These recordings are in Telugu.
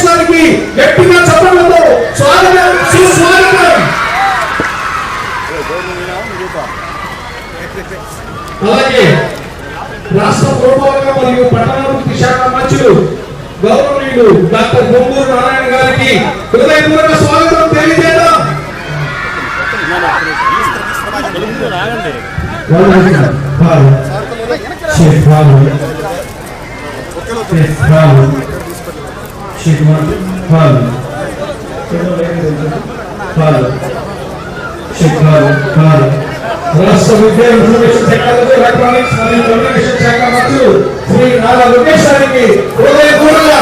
గారికి గట్టిగా చప్పట్లతో స్వాగతం సుస్వాగతం. అలాగే రాష్ట్ర పురపాలక మరియు పట్టణాభివృద్ధి శాఖ మంత్రులు గౌరవనీయులు డాక్టర్ బొమ్మూరు నారాయణ గారికి హృదయపూర్వక స్వాగతం తెలియజేద్దాం. వచ్చినారు. వాళ్ళు. షేక్ వాళ్ళు. షేక్ రాష్ట్ర విద్యా ఇన్ఫర్మేషన్ టెక్నాలజీ ఎలక్ట్రానిక్స్ మరియు కమ్యూనికేషన్ శాఖ మంత్రులు శ్రీ నారా లోకేష్ గారికి హృదయపూర్వక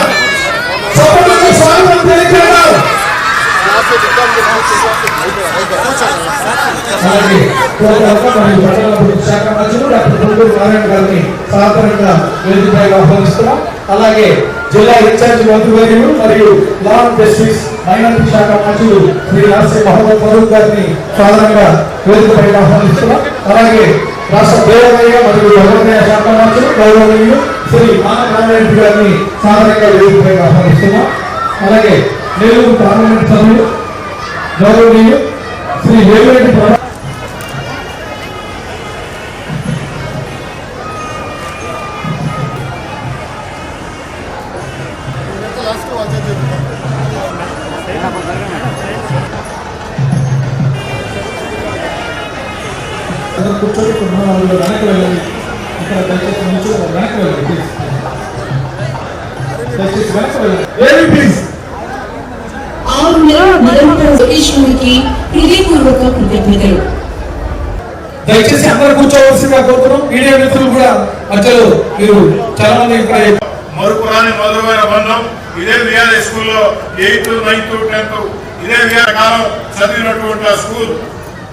స్వాగతం తెలియజేద్దాం అలాగే కోటలక మరియు శాఖ మంత్రులు డాక్టర్ పొంగూరు నారాయణ గారిని సాధారణంగా వేదికపై ఆహ్వానిస్తున్నాం అలాగే జిల్లా ఇన్ఛార్జ్ మంత్రివర్యులు మరియు లా జస్టిస్ మైనారిటీ శాఖ మంత్రులు శ్రీ ఆర్సీ మహమ్మద్ ఫరూక్ గారిని సాధారణంగా వేదికపై ఆహ్వానిస్తున్నాం. అలాగే రాష్ట్ర దేవాలయ మరియు వ్యవసాయ శాఖ మంత్రులు గౌరవనీయులు శ్రీ మానవ గారిని సాధారణంగా వేదికపై ఆహ్వానిస్తున్నాం. అలాగే నెల్లూరు పార్లమెంట్ సభ్యులు గౌరవనీయులు శ్రీ వేమిరెడ్డి అందరూ కూర్చొని ఉన్న వాళ్ళు వెనక్కి వెళ్ళండి. ఇక్కడ దయచేసి నుంచి వెనక్కి వెళ్ళండి ప్లీజ్ దయచేసి వెనక్కి వెళ్ళండి. ప్లీజ్ హృదయపూర్వక కృతజ్ఞతలు. దయచేసి అందరూ కూర్చోవలసిందిగా కోరుతున్నాం. మీడియా మిత్రులు కూడా మధ్యలో మీరు చాలా మంది ఇక్కడ మరుపురాని మధురమైన బంధం. ఇదే విఆర్ఏ స్కూల్లో ఎయిత్ నైన్త్ టెన్త్. ఇదే విఆర్ కాలం చదివినటువంటి ఆ స్కూల్.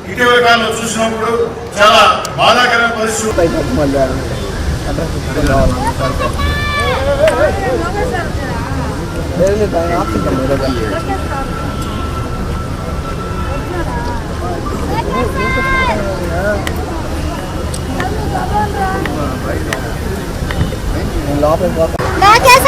ఇటీవల కాలంలో చూసినప్పుడు చాలా బాధాకరమైన పరిస్థితి. Lokesh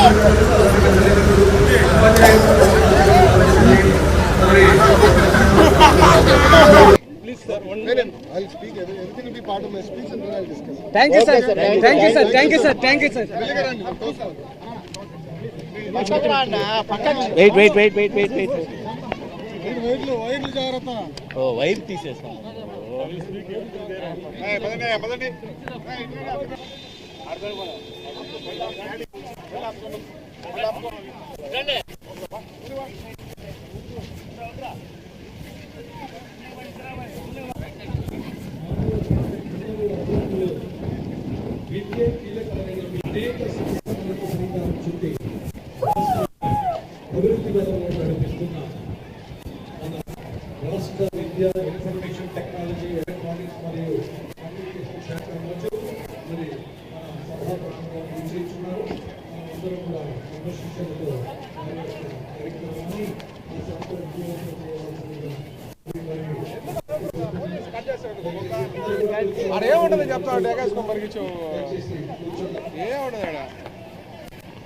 Thank you, sir. Thank you, sir. Thank you, sir. Wait, wait, wait, wait, wait, wait. వైర్లు వైర్లు జాగ్రత్త ఓ వైర్ తీసేస్తాం అభివృద్ధి రాష్ట్ర విద్యా ఇన్ఫర్మేషన్ టెక్నాలజీ ఎలక్ట్రానిక్స్ మరియు కమ్యూనికేషన్ శాఖ మరి సభాపక్షంగా అందరూ కూడా కార్యక్రమాన్ని ఈ సంస్థ విజయవంతం చేయవలసిందిగా ఏ చెప్తాడు అక్కడ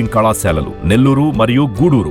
ఇంజనీరింగ్ కళాశాలలు నెల్లూరు మరియు గూడూరు.